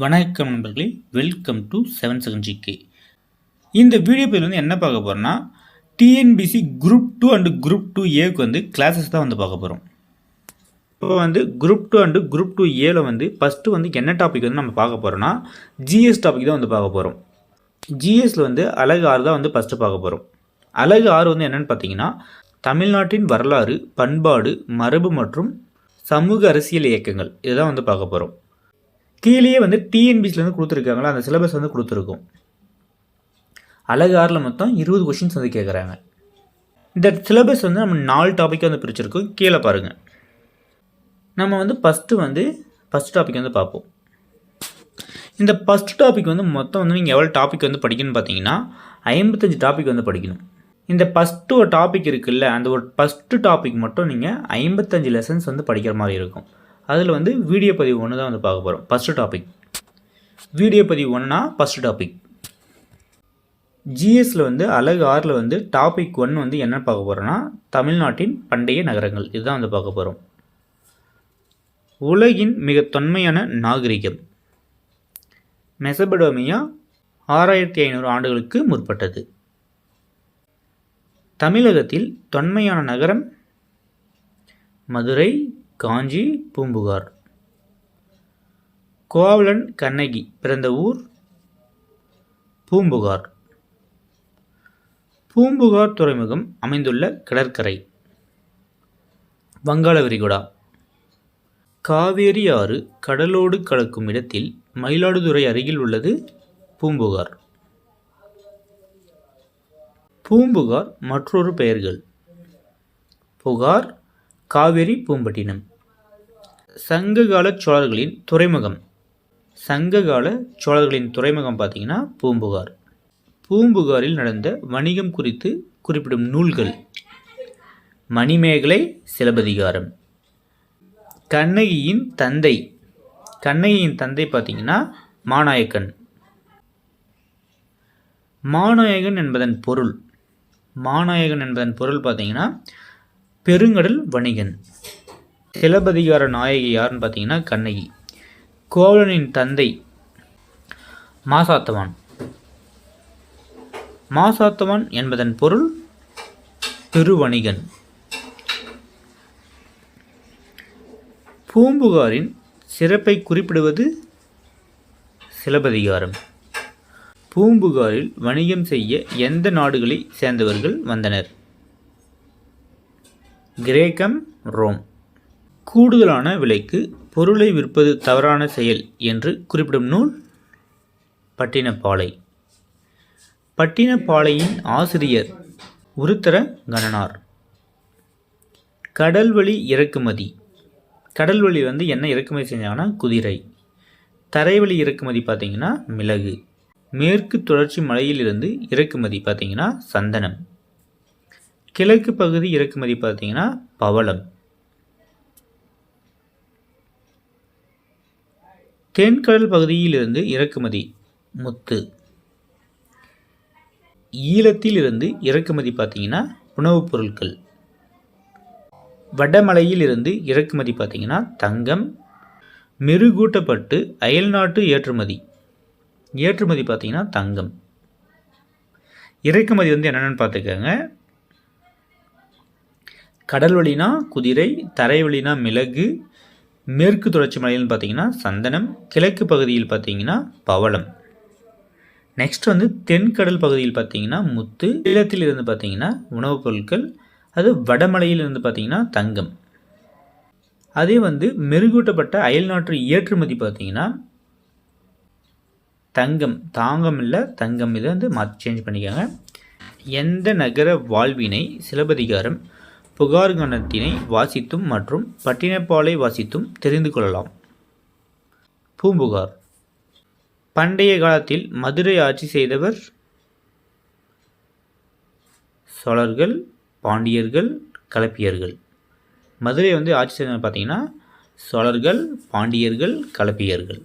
வணக்கம் நண்பர்களே welcome to seven seven GK இந்த வீடியோ பேர் வந்து என்ன பார்க்க போகிறோன்னா TNPSC group two and group two ஏக்கு வந்து கிளாஸஸ் தான் வந்து பார்க்க போகிறோம் இப்போ வந்து group two and group two ஏல வந்து ஃபஸ்ட்டு வந்து என்ன டாபிக் வந்து நம்ம பார்க்க போகிறோன்னா ஜிஎஸ் டாபிக் தான் வந்து பார்க்க போகிறோம் ஜிஎஸில் வந்து அழகு ஆறு தான் வந்து ஃபஸ்ட்டு பார்க்க போகிறோம் அழகு ஆறு வந்து என்னென்னு பார்த்தீங்கன்னா தமிழ்நாட்டின் வரலாறு பண்பாடு மரபு மற்றும் சமூக அரசியல் இயக்கங்கள். இதுதான் வந்து பார்க்க போகிறோம் கீழேயே வந்து டிஎன்பிசிலேருந்து கொடுத்துருக்காங்களா? அந்த சிலபஸ் வந்து கொடுத்துருக்கோம். அழகு ஆறில் மொத்தம் இருபது கொஷின்ஸ் வந்து கேட்குறாங்க இந்த சிலபஸ் வந்து நம்ம நாலு டாப்பிக்காக வந்து பிரிச்சிருக்கோம். கீழே பாருங்கள் நம்ம வந்து ஃபஸ்ட்டு வந்து ஃபஸ்ட் டாபிக் வந்து பார்ப்போம். இந்த ஃபஸ்ட் டாபிக் வந்து மொத்தம் வந்து நீங்கள் எவ்வளோ டாபிக் வந்து படிக்கணும்னு பார்த்தீங்கன்னா ஐம்பத்தஞ்சு டாபிக் வந்து படிக்கணும். இந்த ஃபஸ்ட்டு ஒரு டாபிக் இருக்குல்ல அந்த ஒரு ஃபஸ்ட்டு டாபிக் மட்டும் நீங்கள் ஐம்பத்தஞ்சு லெசன்ஸ் வந்து படிக்கிற மாதிரி இருக்கும். அதில் வந்து வீடியோ பதிவு ஒன்று தான் வந்து பார்க்க போகிறோம் ஃபஸ்ட்டு டாபிக் வீடியோ பதிவு ஒன்றுனா ஃபஸ்ட்டு டாபிக் ஜிஎஸில் வந்து அழகு ஆறில் வந்து டாபிக் ஒன் வந்து என்ன பார்க்க போகிறோன்னா தமிழ்நாட்டின் பண்டைய நகரங்கள். இதுதான் வந்து பார்க்க போகிறோம் உலகின் மிக தொன்மையான நாகரிகம். மெசபடோமியா ஆறாயிரத்தி ஐநூறு ஆண்டுகளுக்கு முற்பட்டது. தமிழகத்தில் தொன்மையான நகரம் மதுரை காஞ்சி பூம்புகார். கோவலன் கண்ணகி பிறந்த ஊர் பூம்புகார். பூம்புகார் துறைமுகம் அமைந்துள்ள கடற்கரை. வங்காள விரிகுடா காவேரி ஆறு கடலோடு கலக்கும் இடத்தில் மயிலாடுதுறை அருகில் உள்ளது பூம்புகார். பூம்புகார் மற்றொரு பெயர்கள். புகார் காவேரி பூம்பட்டினம். சங்ககால சோழர்களின் துறைமுகம். சங்ககால சோழர்களின் துறைமுகம் பார்த்தீங்கன்னா பூம்புகார். பூம்புகாரில் நடந்த வணிகம் குறித்து குறிப்பிடும் நூல்கள். மணிமேகலை சிலப்பதிகாரம். கண்ணகியின் தந்தை. கண்ணகியின் தந்தை பார்த்தீங்கன்னா மாநாயக்கன். மாநாயகன் என்பதன் பொருள். மாநாயகன் என்பதன் பொருள் பார்த்தீங்கன்னா பெருங்கடல் வணிகன். சிலப்பதிகார நாயகி யாருன்னு பார்த்தீங்கன்னா கண்ணகி. கோவலனின் தந்தை மாசாத்தவான். மாசாத்தவான் என்பதன் பொருள் பெருவணிகன் பூம்புகாரின் சிறப்பை குறிப்பிடுவது சிலப்பதிகாரம். பூம்புகாரில் வணிகம் செய்ய எந்த நாடுகளை சேர்ந்தவர்கள் வந்தனர்? கிரேக்கம் ரோம். கூடுதலான விலைக்கு பொருளை விற்பது தவறான செயல் என்று குறிப்பிடும் நூல் பட்டினப்பாலை. பட்டினப்பாளையின் ஆசிரியர் உருத்தர கணனார் கடல்வழி இறக்குமதி. கடல்வழி வந்து என்ன இறக்குமதி செஞ்சாங்கன்னா குதிரை. தரைவழி இறக்குமதி பார்த்திங்கன்னா மிளகு. மேற்கு தொடர்ச்சி மலையிலிருந்து இறக்குமதி பார்த்திங்கன்னா சந்தனம். கிழக்கு பகுதி இறக்குமதி பார்த்திங்கன்னா பவளம். தென்கடல் பகுதியிலிருந்து இறக்குமதி முத்து. ஈழத்தில் இருந்து இறக்குமதி பார்த்தீங்கன்னா உணவுப் பொருட்கள். வடமலையில் இருந்து இறக்குமதி பார்த்தீங்கன்னா தங்கம். மெருகூட்டப்பட்டு அயல்நாட்டு ஏற்றுமதி. ஏற்றுமதி பார்த்தீங்கன்னா தங்கம். இறக்குமதி வந்து என்னென்னு பார்த்துக்கோங்க. கடல் வழினா குதிரை தரை வழினா மிளகு மேற்கு தொடர்ச்சி மலையில்னு பார்த்தீங்கன்னா சந்தனம் கிழக்கு பகுதியில் பார்த்தீங்கன்னா பவளம். நெக்ஸ்ட் வந்து தென்கடல் பகுதியில் பார்த்தீங்கன்னா முத்து ஈழத்தில் இருந்து பார்த்தீங்கன்னா உணவுப் பொருட்கள் அது வடமலையில் இருந்து பார்த்தீங்கன்னா தங்கம். அதே வந்து மெருகூட்டப்பட்ட அயல்நாட்டு ஏற்றுமதி பார்த்தீங்கன்னா தங்கம் தாங்கம் இல்லை தங்கம் இதை வந்து மாற்றி சேஞ்ச் பண்ணிக்கோங்க. எந்த நகர வாழ்வினை சிலப்பதிகாரம் புகார் கணத்தினை வாசித்தும் மற்றும் பட்டினப்பாலை வாசித்தும் தெரிந்து கொள்ளலாம். பூம்புகார். பண்டைய காலத்தில் மதுரை ஆட்சி செய்தவர் சோழர்கள் பாண்டியர்கள் கலப்பியர்கள். மதுரை வந்து ஆட்சி செய்தவர் பார்த்தீங்கன்னா சோழர்கள் பாண்டியர்கள் கலப்பியர்கள்.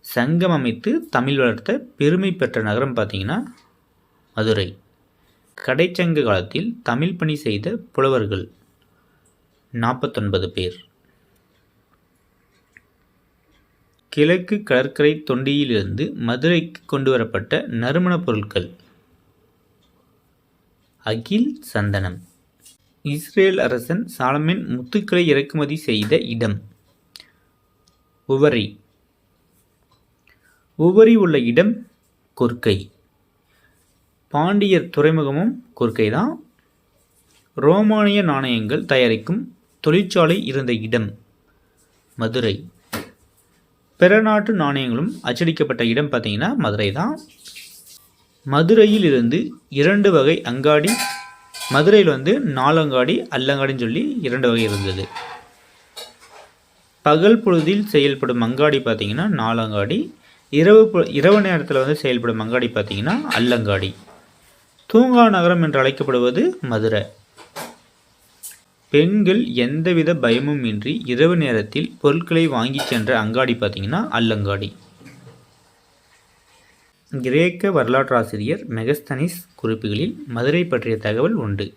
சங்கம் அமைத்து தமிழ் வளர்த்த பெருமை பெற்ற நகரம் பார்த்தீங்கன்னா மதுரை. கடைச்சங்க காலத்தில் தமிழ் பணி செய்த புலவர்கள். நாற்பத்தொன்பது பேர். கிழக்கு கடற்கரை தொண்டியிலிருந்து மதுரைக்கு கொண்டு வரப்பட்ட நறுமணப் பொருட்கள். அகில் சந்தனம். இஸ்ரேல் அரசன் சாலமன் முத்துக்களை இறக்குமதி செய்த இடம். உவரி. உவரி உள்ள இடம் கொர்க்கை பாண்டியர் துறைமுகமும் கொர்க்கை தான் ரோமானிய நாணயங்கள் தயாரிக்கும் தொழிற்சாலை இருந்த இடம் மதுரை. பிற நாட்டு நாணயங்களும் அச்சடிக்கப்பட்ட இடம் பார்த்திங்கன்னா மதுரை தான் மதுரையில் இருந்து இரண்டு வகை அங்காடி மதுரையில் வந்து நாலங்காடி அல்லங்காடின்னு சொல்லி இரண்டு வகை இருந்தது. பகல் பொழுதில் செயல்படும் அங்காடி பார்த்திங்கன்னா நாலங்காடி இரவு இரவு நேரத்தில் வந்து செயல்படும் அங்காடி பார்த்திங்கன்னா அல்லங்காடி. தூங்கா நகரம் என்று அழைக்கப்படுவது மதுரை. பெண்கள் எந்தவித பயமும் இன்றி இரவு நேரத்தில் பொருட்களை வாங்கிச் சென்ற அங்காடி பார்த்தீங்கன்னா அல்லங்காடி. கிரேக்க வரலாற்றாசிரியர் மெகஸ்தனிஸ் குறிப்புகளில் மதுரை பற்றிய தகவல் உண்டு.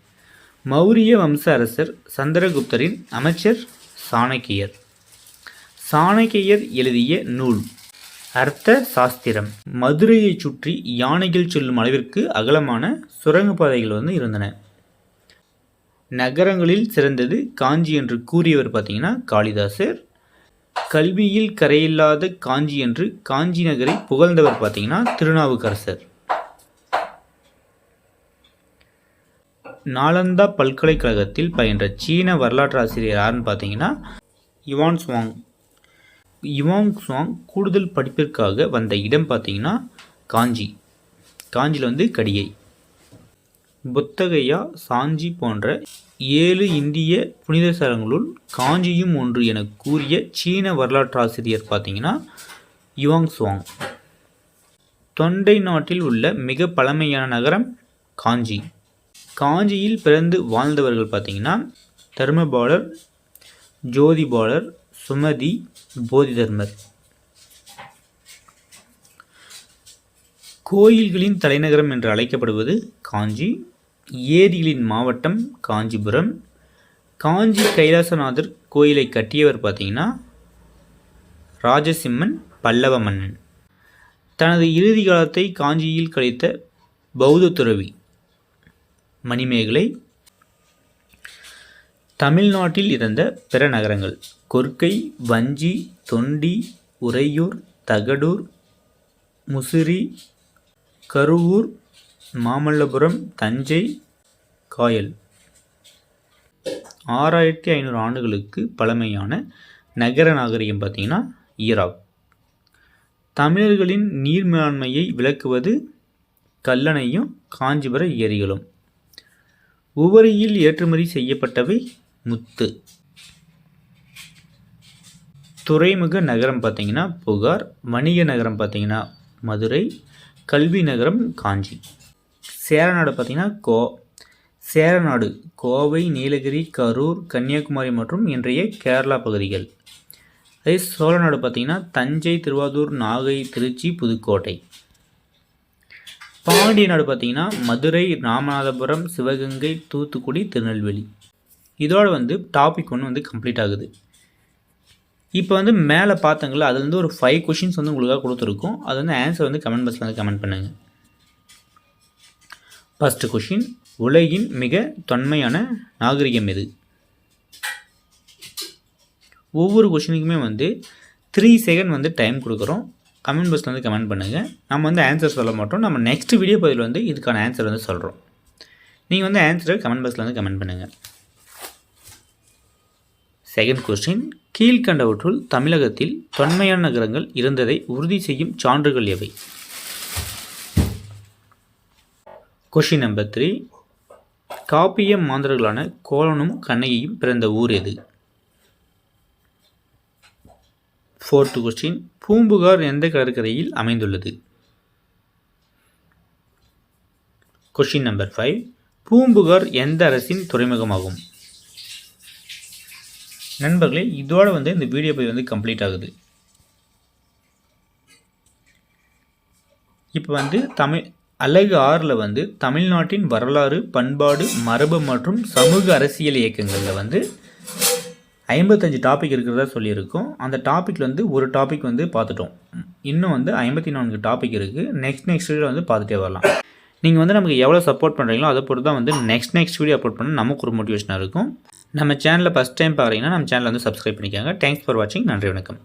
மௌரிய வம்ச அரசர் சந்திரகுப்தரின் அமைச்சர் சாணக்கியர். சாணக்கியர் எழுதிய நூல். அர்த்த சாஸ்திரம். மதுரையைச் சுற்றி யானைகள் செல்லும் அளவிற்கு அகலமான சுரங்கப்பாதைகள் வந்து இருந்தன. நகரங்களில் சிறந்தது காஞ்சி என்று கூறியவர் பார்த்தீங்கன்னா காளிதாசர். கல்வியில் கரையில்லாத காஞ்சி என்று காஞ்சி நகரை புகழ்ந்தவர் பார்த்தீங்கன்னா திருநாவுக்கரசர். நாலந்தா பல்கலைக்கழகத்தில் பயின்ற சீன வரலாற்று ஆசிரியர் யாருன்னு பார்த்தீங்கன்னா யுவான் சுவாங். யுவாங் சுவாங் கூடுதல் படிப்பிற்காக வந்த இடம் பார்த்தீங்கன்னா காஞ்சி. காஞ்சியில் வந்து கடியை புத்தகையா சாஞ்சி போன்ற ஏழு இந்திய புனித சரங்களுள் காஞ்சியும் ஒன்று என கூறிய சீன வரலாற்றாசிரியர் பார்த்தீங்கன்னா யுவாங் சுவாங். தொண்டை நாட்டில் உள்ள மிக பழமையான நகரம் காஞ்சி. காஞ்சியில் பிறந்து வாழ்ந்தவர்கள் பார்த்தீங்கன்னா தர்மபாலர் ஜோதிபாலர் சுமதி போதிதர்மர். கோயில்களின் தலைநகரம் என்று அழைக்கப்படுவது காஞ்சி ஏரிகளின் மாவட்டம் காஞ்சிபுரம். காஞ்சி கைலாசநாதர் கோயிலை கட்டியவர் பார்த்தீங்கன்னா ராஜசிம்மன் பல்லவ மன்னன். தனது இறுதி காலத்தை காஞ்சியில் கழித்த பௌத்த துறவி மணிமேகலை தமிழ்நாட்டில் இருந்த பிற நகரங்கள் கொர்க்கை வஞ்சி தொண்டி உறையூர் தகடூர் முசிறி கருவூர் மாமல்லபுரம் தஞ்சை காயல். ஆறாயிரத்தி ஐநூறு ஆண்டுகளுக்கு பழமையான நகர நாகரிகம் பார்த்திங்கன்னா ஈராக். தமிழர்களின் நீர் மேலாண்மையை விளக்குவது கல்லணையும் காஞ்சிபுர ஏரிகளும். உவரியில் ஏற்றுமதி செய்யப்பட்டவை முத்து. துறைமுக நகரம் பார்த்தீங்கன்னா புகார் வணிக நகரம் பார்த்தீங்கன்னா மதுரை கல்வி நகரம் காஞ்சி. சேரநாடு பார்த்தீங்கன்னா கோ சேரநாடு கோவை நீலகிரி கரூர் கன்னியாகுமரி மற்றும் இன்றைய கேரளா பகுதிகள். அதே சோழநாடு பார்த்திங்கன்னா தஞ்சை திருவாரூர் நாகை திருச்சி புதுக்கோட்டை. பாண்டிய நாடு பார்த்திங்கன்னா மதுரை ராமநாதபுரம் சிவகங்கை தூத்துக்குடி திருநெல்வேலி. இதோட வந்து டாபிக் ஒன்று வந்து கம்ப்ளீட் ஆகுது. இப்போ வந்து மேலே பார்த்தங்கள அதுலேருந்து ஒரு ஃபைவ் கொஷின்ஸ் வந்து உங்களுக்காக கொடுத்துருக்கோம். அது வந்து ஆன்சர் வந்து கமெண்ட் பாக்ஸில் வந்து கமெண்ட் பண்ணுங்கள் ஃபஸ்ட்டு கொஷின் உலகின் மிக தொன்மையான நாகரிகம் எது? ஒவ்வொரு கொஷினுக்குமே வந்து த்ரீ செகண்ட் வந்து டைம் கொடுக்குறோம். கமெண்ட் பாக்ஸில் வந்து கமெண்ட் பண்ணுங்கள் நம்ம வந்து ஆன்சர் சொல்ல மாட்டோம். நம்ம நெக்ஸ்ட் வீடியோ பதில் வந்து இதுக்கான ஆன்சர் வந்து சொல்கிறோம் நீங்கள் வந்து ஆன்சரை கமெண்ட் பாக்ஸில் வந்து கமெண்ட் பண்ணுங்கள் செகண்ட் கொஸ்டின் கீழ்கண்டவற்றுள் தமிழகத்தில் தொன்மையான நகரங்கள் இருந்ததை உறுதி செய்யும் சான்றுகள் எவை? கொஷின் நம்பர் த்ரீ காப்பிய மாந்தர்களான கோலனும் கண்ணகியும் பிறந்த ஊர் எது? ஃபோர்த்து கொஸ்டின் பூம்புகார் எந்த கடற்கரையில் அமைந்துள்ளது? கொஷின் நம்பர் ஃபைவ் பூம்புகார் எந்த அரசின் துறைமுகமாகும்? நண்பர்களே இதோடு வந்து இந்த வீடியோ பதிவு வந்து கம்ப்ளீட் ஆகுது. இப்போ வந்து தமிழ் அழகு ஆறில் வந்து தமிழ்நாட்டின் வரலாறு பண்பாடு மரபு மற்றும் சமூக அரசியல் இயக்கங்களில் வந்து ஐம்பத்தஞ்சு டாபிக் இருக்கிறதா சொல்லியிருக்கோம். அந்த டாப்பிக்கில் வந்து ஒரு டாபிக் வந்து பார்த்துட்டோம். இன்னும் வந்து ஐம்பத்தி நான்கு டாபிக் இருக்குது நெக்ஸ்ட் நெக்ஸ்ட் வீடியோ வந்து பார்த்துட்டே வரலாம். நீங்கள் வந்து நமக்கு எவ்வளோ சப்போர்ட் பண்ணுறீங்களோ அதை பொறுத்து தான் வந்து நெக்ஸ்ட் நெக்ஸ்ட் வீடியோ அப்லோட் பண்ண நமக்கு ஒரு மோட்டிவேஷனாக இருக்கும். நம்ம சேனலில் ஃபஸ்ட் டைம் பார்க்குறீங்கன்னா நம்ம சேனலை வந்து சப்ஸ்கிரைப் பண்ணிக்கோங்க. தேங்க்ஸ் ஃபார் வாட்சிங் நன்றி வணக்கம்.